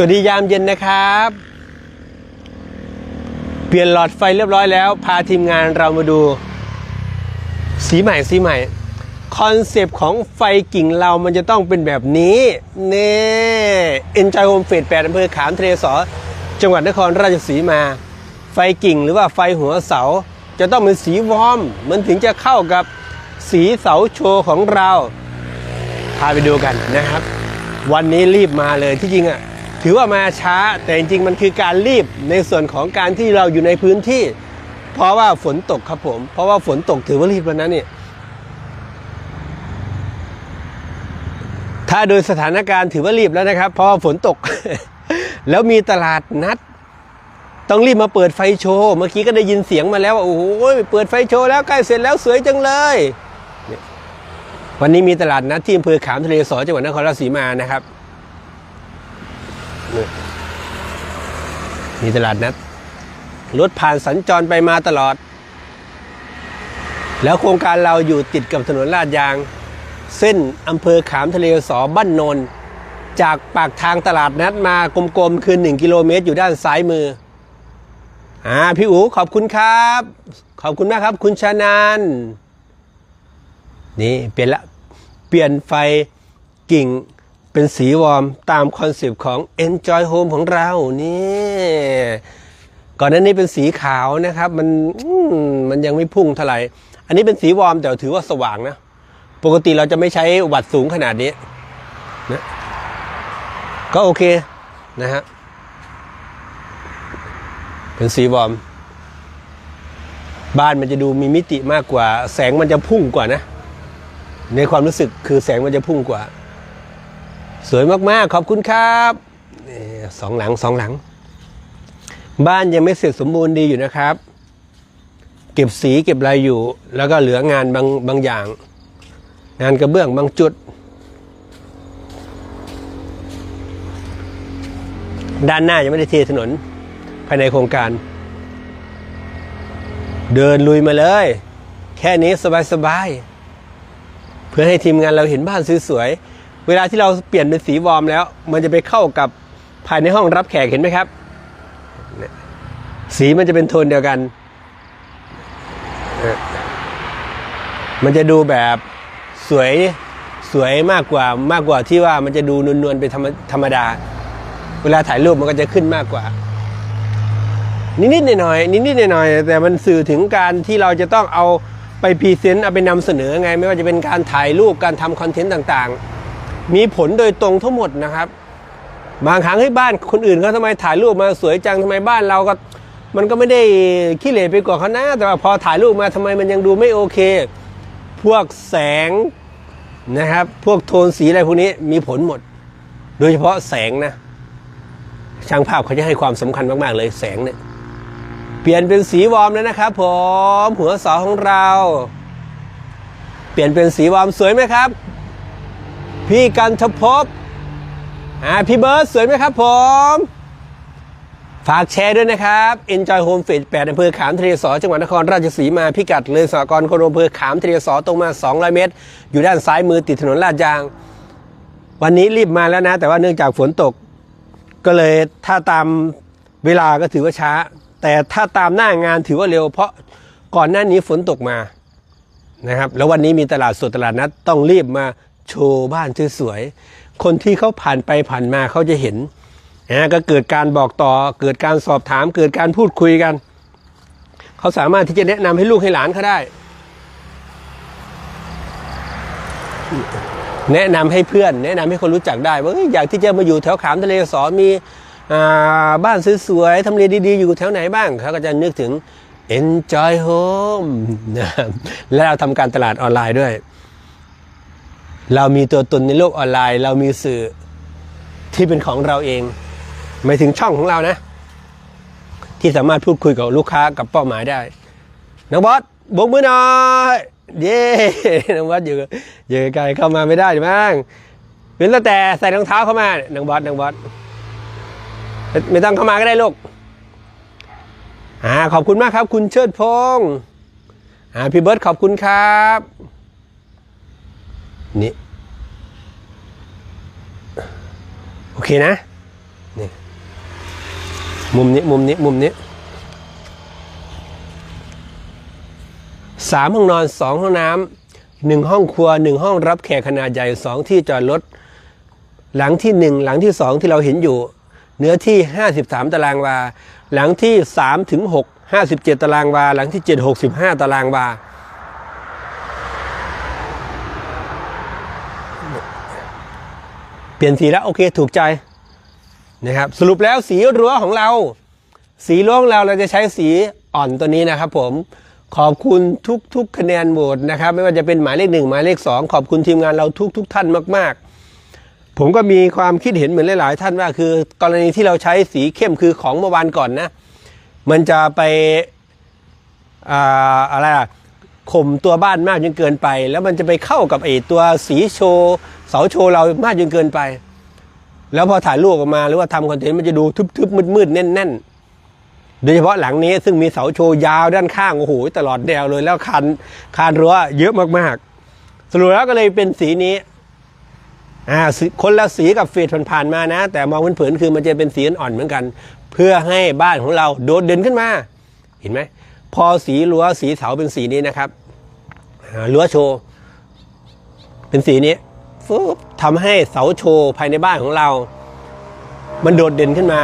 สวัสดียามเย็นนะครับ เปลี่ยนหลอดไฟเรียบร้อยแล้ว พาทีมงานเรามาดู สีใหม่สีใหม่คอนเซปต์ของไฟกิ่งเรามันจะต้องเป็นแบบนี้เน่เอ็นจอยโฮมเฟสแปดอำเภอขามทะเลสอ จังหวัดนครราชสีมา ไฟกิ่งหรือว่าไฟหัวเสา จะต้องเป็นสีวอมมันถึงจะเข้ากับสีเสาโชว์ของเรา พาไปดูกันนะครับ วันนี้รีบมาเลยที่จริงอะ ถือว่ามาช้าแต่จริงๆ มันคือการรีบในส่วนของการที่เราอยู่ในพื้นที่ เพราะว่าฝนตกครับผม เพราะว่าฝนตกถือว่ารีบแล้วนะเนี่ยถ้าโดยสถานการณ์ถือว่ารีบแล้วนะครับ เพราะว่าฝนตก แล้วมีตลาดนัด ต้องรีบมาเปิดไฟโชว์เมื่อกี้ก็ได้ยินเสียงมาแล้วว่าโอ้โหเปิดไฟโชว์แล้วใกล้เสร็จแล้วสวยจังเลยวันนี้มีตลาดนัดที่อำเภอขามทะเลสอจังหวัดนครราชสีมานะครับ มีตลาดนัดรถผ่านสัญจรไปมาตลอด แล้วโครงการเราอยู่ติดกับถนนลาดยาง เส้นอำเภอขามทะเลสอบ้านนน จากปากทางตลาดนัดมากลมๆคือ 1 กิโลเมตรอยู่ด้านซ้ายมืออ่าพี่อู๋ขอบคุณครับ ขอบคุณมากครับ คุณชานานนี่เปลี่ยนละเปลี่ยนไฟกิ่ง เป็นสีวอร์มตามคอนเซปต์ของ Enjoy Home ของเรานี่ก่อนหน้านี้เป็นสีขาวนะครับ มันมมันยังไม่พุ่งเท่าไหร่อันนี้เป็นสีวอร์มแต่ถือว่าสว่างนะ ปกติเราจะไม่ใช้วัดสูงขนาดนี้นะก็โอเคนะฮะเป็นสีวอร์มบ้านมันจะดูมีมิติมากกว่า แสงมันจะพุ่งกว่านะ ในความรู้สึกคือแสงมันจะพุ่งกว่า สวยมากๆ ขอบคุณครับสองหลังสองหลัง บ้านยังไม่เสร็จสมบูรณ์ดีอยู่นะครับ เก็บสีเก็บอะไรอยู่ แล้วก็เหลืองานบางบางอย่าง งานกระเบื้องบางจุด ด้านหน้ายังไม่ได้เทถนน ภายในโครงการ เดินลุยมาเลย แค่นี้สบายๆเพื่อให้ทีมงานเราเห็นบ้านสวยๆ เวลาที่เราเปลี่ยนเป็นสีวอร์มแล้ว มันจะไปเข้ากับภายในห้องรับแขกเห็นไหมครับ สีมันจะเป็นโทนเดียวกัน มันจะดูแบบสวยสวยมากกว่ามากกว่าที่ว่ามันจะดูนวลๆเป็นธรรมธรรมดา เวลาถ่ายรูปมันก็จะขึ้นมากกว่า นิดๆหน่อยๆนิดๆหน่อยๆแต่มันสื่อถึงการที่เราจะต้องเอาไปพรีเซนต์เอาไปนำเสนอไง ไม่ว่าจะเป็นการถ่ายรูปการทำคอนเทนต์ต่าง ๆ มีผลโดยตรงทั้งหมดนะครับ บางครั้งให้บ้านคนอื่นเขาทำไมถ่ายรูปมาสวยจังทำไมบ้านเราก็ มันก็ไม่ได้ขี้เหร่ไปกว่าเขานะแต่ว่าพอถ่ายรูปมาทำไมมันยังดูไม่โอเค พวกแสงนะครับ พวกโทนสีอะไรพวกนี้มีผลหมด โดยเฉพาะแสงนะ ช่างภาพเขาจะให้ความสำคัญมาก ๆ เลยแสงเนี่ยเปลี่ยนเป็นสีวอร์มแล้วนะครับผมหัวเสาของเรา เปลี่ยนเป็นสีวอร์มสวยไหมครับ พี่กันทภพอ่าพี่เบิร์ดสวยไหมครับผม ฝากแชร์ด้วยนะครับ Enjoy Home Fit 8อำเภอขามทะเลสอจังหวัดนครราชสีมาพิกัดเลยสากรณ์โคโรอำเภอขามทะเลสอตรงมา 200 เมตร อยู่ด้านซ้ายมือติดถนนลาดยาง วันนี้รีบมาแล้วนะ แต่ว่าเนื่องจากฝนตก ก็เลยถ้าตามเวลาก็ถือว่าช้า แต่ถ้าตามหน้างานถือว่าเร็ว เพราะก่อนหน้านี้ฝนตกมานะครับแล้ววันนี้มีตลาดสดตลาดนัดต้องรีบมา โชว์บ้านสวยๆคนที่เขาผ่านไปผ่านมาเขาจะเห็นนะก็เกิดการบอกต่อ เกิดการสอบถาม เกิดการพูดคุยกัน เขาสามารถที่จะแนะนำให้ลูกให้หลานเขาได้ แนะนำให้เพื่อน แนะนำให้คนรู้จักได้ว่าเอ้ยอยากที่จะมาอยู่แถวขามทะเลสอมีอ่าบ้านสวยๆทำเลดีๆ อยู่แถวไหนบ้างเขาก็จะนึกถึง enjoy home นะครับและเราทำการตลาดออนไลน์ด้วย เรามีตัวตนในโลกออนไลน์ เรามีสื่อที่เป็นของเราเองหมายถึงช่องของเรานะ ที่สามารถพูดคุยกับลูกค้ากับเป้าหมายได้น้องบอสบกมือหน่อยเย้น้องบอสอยู่อยู่ไกลเข้ามาไม่ได้หรือมั้งเป็นตั้งแต่ใส่รองเท้าเข้ามาน้องบอสน้องบอสไม่ไม่ต้องเข้ามาก็ได้ลูกอ่าขอบคุณมากครับ คุณเชิดพงษ์อ่าพี่เบิร์ตขอบคุณครับ นี่โอเคนะ นี่ มุมนี้ มุมนี้ มุมนี้สามห้องนอนสองห้องน้ำหนึ่งห้องครัวหนึ่งห้องรับแขกขนาดใหญ่สองที่จอดรถ หลังที่หนึ่งหลังที่สองที่เราเห็นอยู่ เนื้อที่53ตารางวา หลังที่3ถึง6 57ตารางวา หลังที่7 65ตารางวา เปลี่ยนสีแล้วโอเคถูกใจนะครับสรุปแล้วสีรั้วของเรา สีรั้วของเราเราจะใช้สีอ่อนตัวนี้นะครับผมขอบคุณทุกๆคะแนนโหวตนะครับ ไม่ว่าจะเป็นหมายเลขหนึ่งหมายเลขสองขอบคุณทีมงานเราทุกๆท่านมาก ๆ ผมก็มีความคิดเห็นเหมือนหลาย ๆ ท่านว่าคือ กรณีที่เราใช้สีเข้มคือของเมื่อวานก่อนนะ มันจะไปอ่าอะไรอะ ข่มตัวบ้านมากจนเกินไป แล้วมันจะไปเข้ากับไอ้ตัวสีโชว์เสาโชว์เรามากจนเกินไป แล้วพอถ่ายรูปออกมาหรือว่าทำคอนเทนต์มันจะดูทึบๆมืดๆแน่น ๆ โดยเฉพาะหลังนี้ซึ่งมีเสาโชว์ยาวด้านข้างโอ้โหตลอดแนวเลยแล้วคานคานรั้วเยอะมากๆ สรุปแล้วก็เลยเป็นสีนี้อ่าคนละสีกับเฟดผ่านๆมานะ แต่มองเผินๆคือมันจะเป็นสีอ่อนๆเหมือนกัน เพื่อให้บ้านของเราโดดเด่นขึ้นมา เห็นไหม พอสีรั้วสีเสาเป็นสีนี้นะครับอ่ารั้วโชว์ เป็นสีนี้ฟึบทำให้เสาโชว์ภายในบ้านของเรา มันโดดเด่นขึ้นมา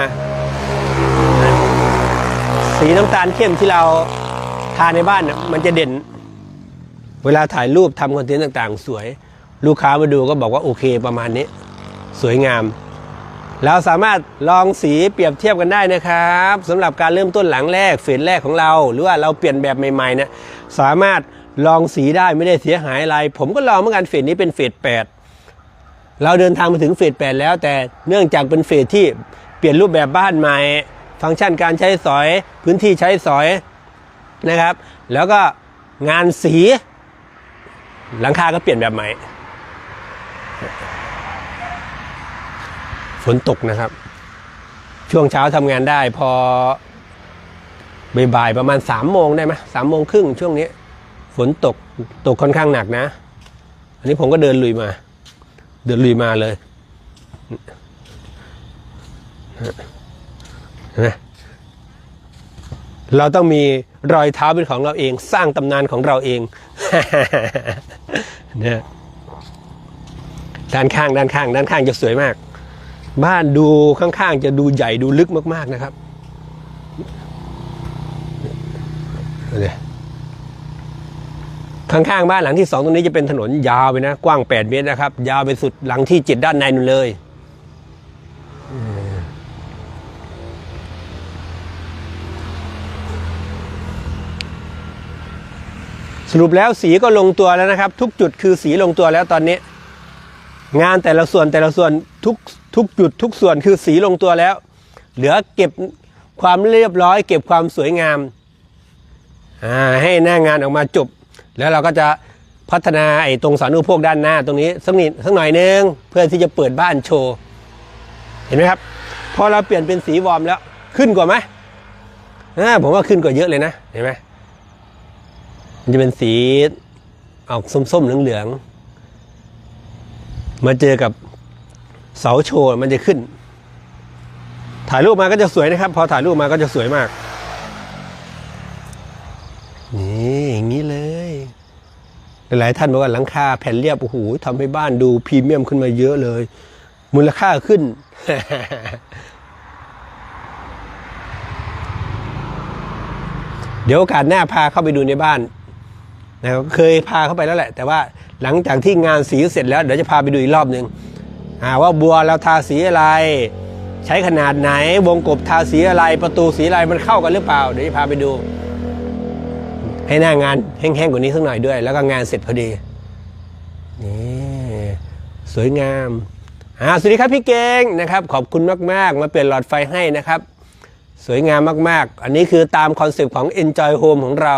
สีน้ำตาลเข้มที่เราทาในบ้านมันจะเด่น เวลาถ่ายรูปทำคอนเทนต์ต่างๆ สวย ลูกค้ามาดูก็บอกว่าโอเคประมาณนี้ สวยงาม เราสามารถลองสีเปรียบเทียบกันได้นะครับสำหรับการเริ่มต้นหลังแรกเฟสแรกของเรา หรือว่าเราเปลี่ยนแบบใหม่ๆเนี่ยสามารถลองสีได้ไม่ได้เสียหายอะไร ผมก็ลองเหมือนกันเฟสนี้เป็นเฟสแปดเราเดินทางมาถึงเฟสแปดแล้ว แต่เนื่องจากเป็นเฟสที่เปลี่ยนรูปแบบบ้านใหม่ ฟังก์ชันการใช้สอยพื้นที่ใช้สอยนะครับ แล้วก็งานสีหลังคาก็เปลี่ยนแบบใหม่ ฝนตกนะครับ ช่วงเช้าทำงานได้พอบ่ายๆประมาณสามโมงได้ไหมสามโมงครึ่งช่วงนี้ ฝนตกตกค่อนข้างหนักนะ อันนี้ผมก็เดินลุยมา เดินลุยมาเลยนไหมเราต้องมีรอยเท้าเป็นของเราเอง สร้างตำนานของเราเองเนี่ยด้านข้างด้านข้าง ด้านข้างจะสวยมาก บ้านดูข้างๆ จะดูใหญ่ดูลึกมาก ๆนะครับเนี่ยข้างๆบ้านหลังที่สองตรงนี้จะเป็นถนนยาวไปนะ กว้าง8เมตรนะครับ ยาวไปสุดหลังที่7ด้านในนู่นเลยสรุปแล้วสีก็ลงตัวแล้วนะครับ ทุกจุดคือสีลงตัวแล้วตอนนี้ งานแต่ละส่วนแต่ละส่วนทุกทุกจุดทุกส่วนคือสีลงตัวแล้ว เหลือเก็บความเรียบร้อย เก็บความสวยงามาให้หน้างานออกมาจบ แล้วเราก็จะพัฒนาไอ้ตรงสานุโภคด้านหน้าตรงนี้สักนิดสักหน่อยนึงเพื่อที่จะเปิดบ้านโชว์ เห็นไหมครับพอเราเปลี่ยนเป็นสีวอร์มแล้วขึ้นกว่าไหมาผมว่าขึ้นกว่าเยอะเลยนะ เห็นไหมมันจะเป็นสีออกส้มๆเหลืองๆ มาเจอกับเสาโชว์มันจะขึ้น ถ่ายรูปมาก็จะสวยนะครับ พอถ่ายรูปมาก็จะสวยมาก นี่อย่างนี้เลย หลายท่านบอกว่าหลังคาแผ่นเรียบโอ้โหทำให้บ้านดูพรีเมียมขึ้นมาเยอะเลย มูลค่าขึ้น เดี๋ยวโอกาสหน้าพาเข้าไปดูในบ้าน นะครับเคยพาเข้าไปแล้วแหละ แต่ว่าหลังจากที่งานสีเสร็จแล้วเดี๋ยวจะพาไปดูอีกรอบหนึ่งว่าบัวเราทาสีอะไร ใช้ขนาดไหนวงกบทาสีอะไรประตูสีอะไรมันเข้ากันหรือเปล่า เดี๋ยวจะพาไปดู ให้หน้างานแห้งๆกว่านี้สักหน่อยด้วย แล้วก็งานเสร็จพอดีนี่สวยงามอ่าสวัสดีครับพี่เก่งนะครับ ขอบคุณมากๆ มาเปลี่ยนหลอดไฟให้นะครับ สวยงามมากๆ อันนี้คือตามคอนเซปต์ของ Enjoy Home ของเรา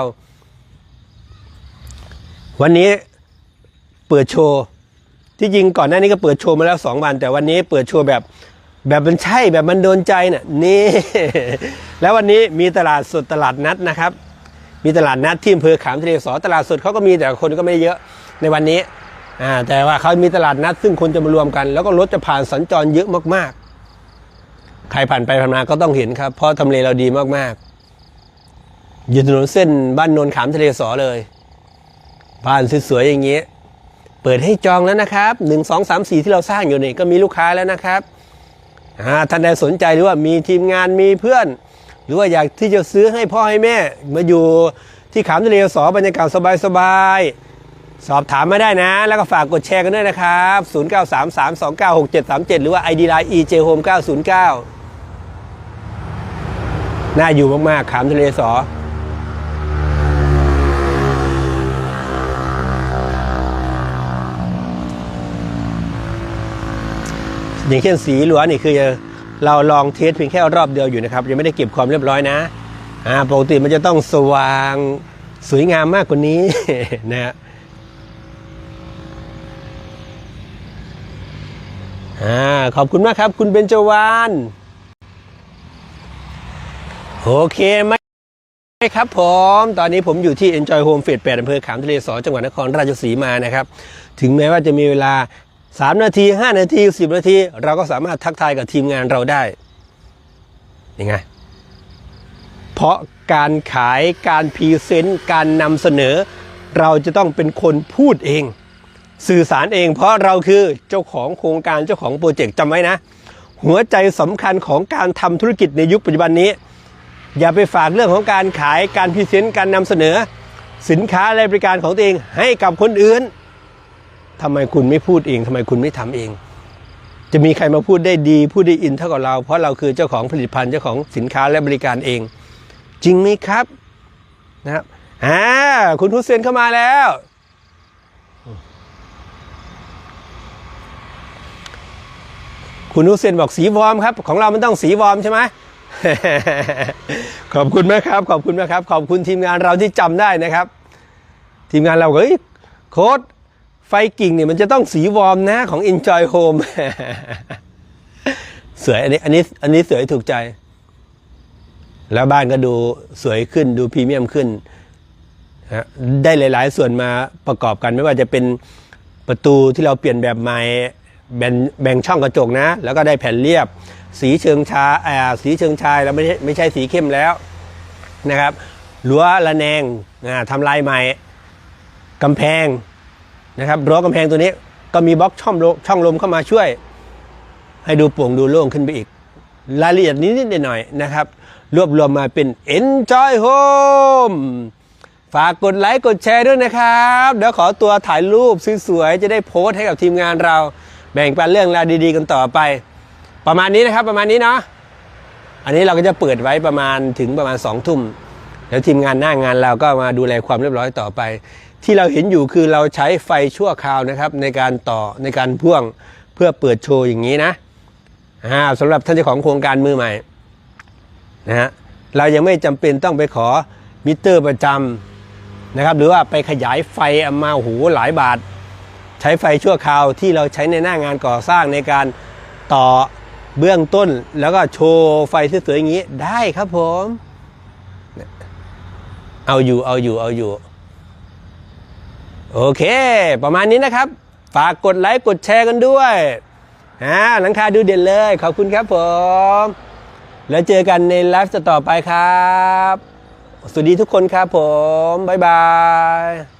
วันนี้เปิดโชว์ที่จริงก่อนหน้านี้ก็เปิดโชว์มาแล้วสองวัน แต่วันนี้เปิดโชว์แบบแบบมันใช่แบบมันโดนใจน่ะนี่ แล้ววันนี้มีตลาดสดตลาดนัดนะครับ มีตลาดนัดที่อำเภอขามทะเลสอตลาดสดเขาก็มีแต่คนก็ไม่เยอะในวันนี้อ่าแต่ว่าเขามีตลาดนัดซึ่งคนจะมารวมกัน แล้วก็รถจะผ่านสัญจรเยอะมากๆ ใครผ่านไปผ่านมาก็ต้องเห็นครับ เพราะทำเลเราดีมากๆอยู่ถนนเส้นบ้านโนนขามทะเลสอเลย บ้านสวยๆอย่างเงี้ยเปิดให้จองแล้วนะครับหนึ่งสองสามสี่ที่เราสร้างอยู่นี่ก็มีลูกค้าแล้วนะครับอ่าท่านใดสนใจหรือว่ามีทีมงานมีเพื่อน หรือว่าอยากที่จะซื้อให้พ่อให้แม่ มาอยู่ที่ขามทะเลสอบรรยากาศสบายๆสอบถามมาได้นะ แล้วก็ฝากกดแชร์กันด้วยนะครับ 0933296737 หรือว่า ID Line EJ Home 909 น่าอยู่มากๆขามทะเลสอ อย่างเช่นสีหลัวนี่คือเราลองเทสเพียงแค่รอบเดียวอยู่นะครับยังไม่ได้เก็บความเรียบร้อยนะอ่าปกติมันจะต้องสว่างสวยงามมากกว่านี้นะฮะอ่าขอบคุณมากครับ คุณเบญจวานโอเคไหมครับผม ตอนนี้ผมอยู่ที่ Enjoy Home เฟส8อำเภอขามทะเลสอจังหวัดนครราชสีมานะครับ ถึงแม้ว่าจะมีเวลา 3 นาที 5 นาที 10 นาที เราก็สามารถทักทายกับทีมงานเราได้ยังไง เพราะการขายการพรีเซนต์การนำเสนอ เราจะต้องเป็นคนพูดเอง สื่อสารเอง เพราะเราคือเจ้าของโครงการเจ้าของโปรเจกต์จำไว้นะ หัวใจสำคัญของการทำธุรกิจในยุคปัจจุบันนี้ อย่าไปฝากเรื่องของการขายการพรีเซนต์การนำเสนอ สินค้าและบริการของตัวเองให้กับคนอื่น ทำไมคุณไม่พูดเองทำไมคุณไม่ทำเอง จะมีใครมาพูดได้ดี พูดได้อินเท่ากับเรา เพราะเราคือเจ้าของผลิตภัณฑ์เจ้าของสินค้าและบริการเอง จริงไหมครับนะครับอ่าคุณฮุเซนเข้ามาแล้ว คุณฮุเซนบอกสีวอร์มครับ ของเรามันต้องสีวอร์มใช่ไหมขอบคุณมากครับ ขอบคุณมากครับ ขอบคุณทีมงานเราที่จำได้นะครับ ทีมงานเราเฮ้ยโค้ด ไฟกิ่งเนี่ยมันจะต้องสีวอร์มนะของ Enjoy Home สวยอันนี้อันนี้อันนี้สวยถูกใจ แล้วบ้านก็ดูสวยขึ้นดูพรีเมียมขึ้นนะได้หลาย ๆ ส่วนมาประกอบกันไม่ว่าจะเป็นประตูที่เราเปลี่ยนแบบใหม่แบ่งแบ่งช่องกระจกนะ แล้วก็ได้แผ่นเรียบ สีเชิงชาอ่าสีเชิงชายแล้วไม่ใช่ไม่ใช่สีเข้มแล้วนะครับรั้วระแนงทำลายใหม่กำแพง นะครับรั้วกำแพงตัวนี้ก็มีบล็อกช่องลมช่องลมเข้ามาช่วย ให้ดูโปร่งดูโล่งขึ้นไปอีก รายละเอียดนิดหน่อยนะครับ รวบรวมมาเป็น Enjoy Home ฝากกดไลค์กดแชร์ด้วยนะครับ เดี๋ยวขอตัวถ่ายรูปสวยๆจะได้โพสต์ให้กับทีมงานเรา แบ่งปันเรื่องราวดีๆกันต่อไป ประมาณนี้นะครับประมาณนี้เนาะอันนี้เราก็จะเปิดไว้ประมาณถึงประมาณ2องทุ่มแล้วทีมงานหน้างานเราก็มาดูแลความเรียบร้อยต่อไป ที่เราเห็นอยู่คือเราใช้ไฟชั่วคราวนะครับ ในการต่อในการพ่วงเพื่อเปิดโชว์อย่างนี้นะอ่าสำหรับท่านเจ้าของโครงการมือใหม่นะฮะเรายังไม่จำเป็นต้องไปขอมิเตอร์ประจำนะครับ หรือว่าไปขยายไฟเอามาหูหลายบาท ใช้ไฟชั่วคราวที่เราใช้ในหน้างานก่อสร้างในการต่อเบื้องต้นแล้วก็โชว์ไฟสวยๆอย่างนี้ได้ครับผม เอาอยู่เอาอยู่เอาอยู่ โอเค ประมาณนี้นะครับ ฝากกดไลค์กดแชร์กันด้วยอ่าหลังคาดูเด่นเลย ขอบคุณครับผม แล้วเจอกันในไลฟ์ต่อไปครับ สวัสดีทุกคนครับผม บ๊ายบาย